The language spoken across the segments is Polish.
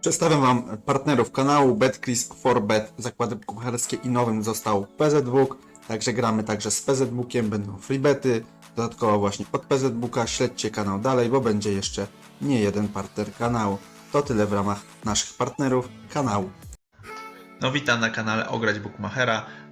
Przedstawiam Wam partnerów kanału BetCris, Forbet, zakłady kucharskie i nowym został PZBook. Także gramy także z PZBookiem, będą freebety. Dodatkowo właśnie od PZBooka śledźcie kanał dalej, bo będzie jeszcze nie jeden partner kanału. To tyle w ramach naszych partnerów kanału. No witam na kanale Ograć Bookmachera.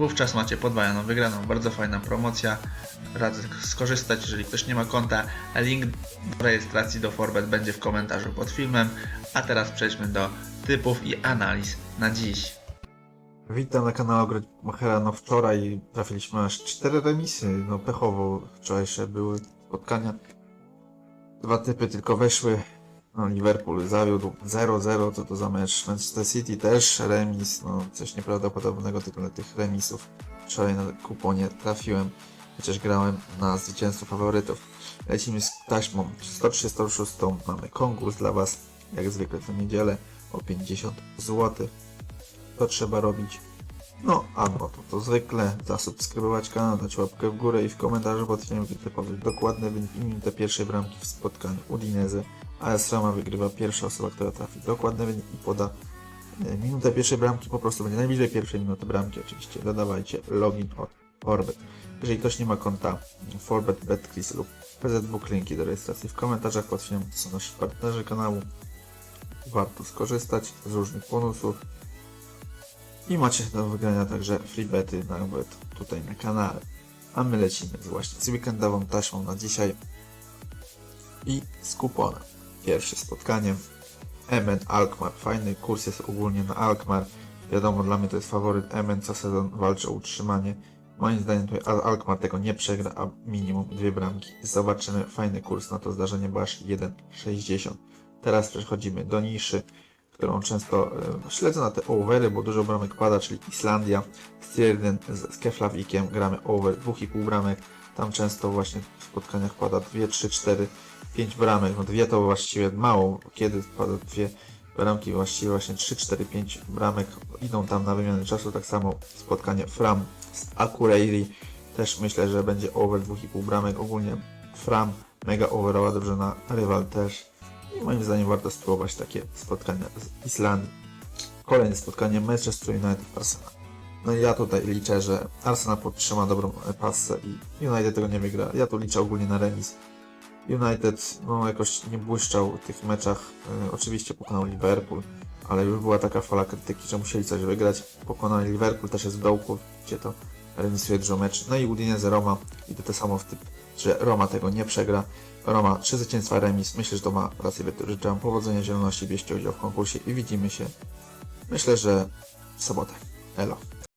Wówczas macie podwajoną wygraną. Bardzo fajna promocja. Radzę skorzystać, jeżeli ktoś nie ma konta. Link do rejestracji do Forbet będzie w komentarzu pod filmem. A teraz przejdźmy do typów i analiz na dziś. Witam na kanale Ograć Machera. No wczoraj trafiliśmy aż cztery remisy. No pechowo wczorajsze były spotkania. Dwa typy tylko weszły. No Liverpool zawiódł 0-0, co to za mecz. Manchester City też remis. No coś nieprawdopodobnego, tyle tych remisów. Wczoraj na kuponie trafiłem. Chociaż grałem na zwycięstwo faworytów. Lecimy z taśmą 136. Mamy konkurs dla Was. Jak zwykle co niedzielę o 50 zł to trzeba robić. No, albo to, to zwykle zasubskrybować kanał, dać łapkę w górę i w komentarzu pod filmem typowy dokładny wynik i minutę pierwszej bramki w spotkaniu Udinese. AS Roma wygrywa pierwsza osoba, która trafi dokładny wynik i poda e, minutę pierwszej bramki, po prostu będzie najbliżej pierwszej minuty bramki oczywiście. Dodawajcie login od Forbet. Jeżeli ktoś nie ma konta Forbet, BetCris lub PZBook, linki do rejestracji w komentarzach pod filmem, to są nasi partnerzy kanału. Warto skorzystać z różnych bonusów. I macie do wygrania także freebety nawet tutaj na kanale. A my lecimy właśnie z weekendową taśmą na dzisiaj i z kuponem. Pierwsze spotkanie. MN Alkmaar. Fajny kurs jest ogólnie na Alkmaar. Wiadomo, dla mnie to jest faworyt MN co sezon walczy o utrzymanie. Moim zdaniem tutaj Al- Alkmaar tego nie przegra, a minimum dwie bramki. Zobaczymy fajny kurs na to zdarzenie, bo aż 1,60. Teraz przechodzimy do niszy którą często e, śledzę na te overy, bo dużo bramek pada, czyli Islandia, Stirden z, z Keflavikiem, gramy over 2,5 bramek, tam często właśnie w spotkaniach pada 2, 3, 4, 5 bramek, no dwie to właściwie mało, kiedy pada dwie bramki, właściwie właśnie 3, 4, 5 bramek idą tam na wymianę czasu, tak samo spotkanie Fram z Akureyri, też myślę, że będzie over 2,5 bramek, ogólnie Fram mega overalla, dobrze na rywal też. Moim zdaniem warto spróbować takie spotkania z Islandii. Kolejne spotkanie Manchester United Arsenal. No i ja tutaj liczę, że Arsenal podtrzyma dobrą pasę i United tego nie wygra. Ja tu liczę ogólnie na remis. United no jakoś nie błyszczał w tych meczach. E, oczywiście pokonał Liverpool, ale już była taka fala krytyki, że musieli coś wygrać. Pokonali Liverpool, też jest w dołku, gdzie to remisuje dużo mecz. No i Udinese Roma i to, to samo w typ, że Roma tego nie przegra. Roma, trzy zwycięstwa remis. Myślę, że to ma rację bytu. Życzę powodzenia, zieloności, bierzcie udział w konkursie i widzimy się. Myślę, że w sobotę. Elo.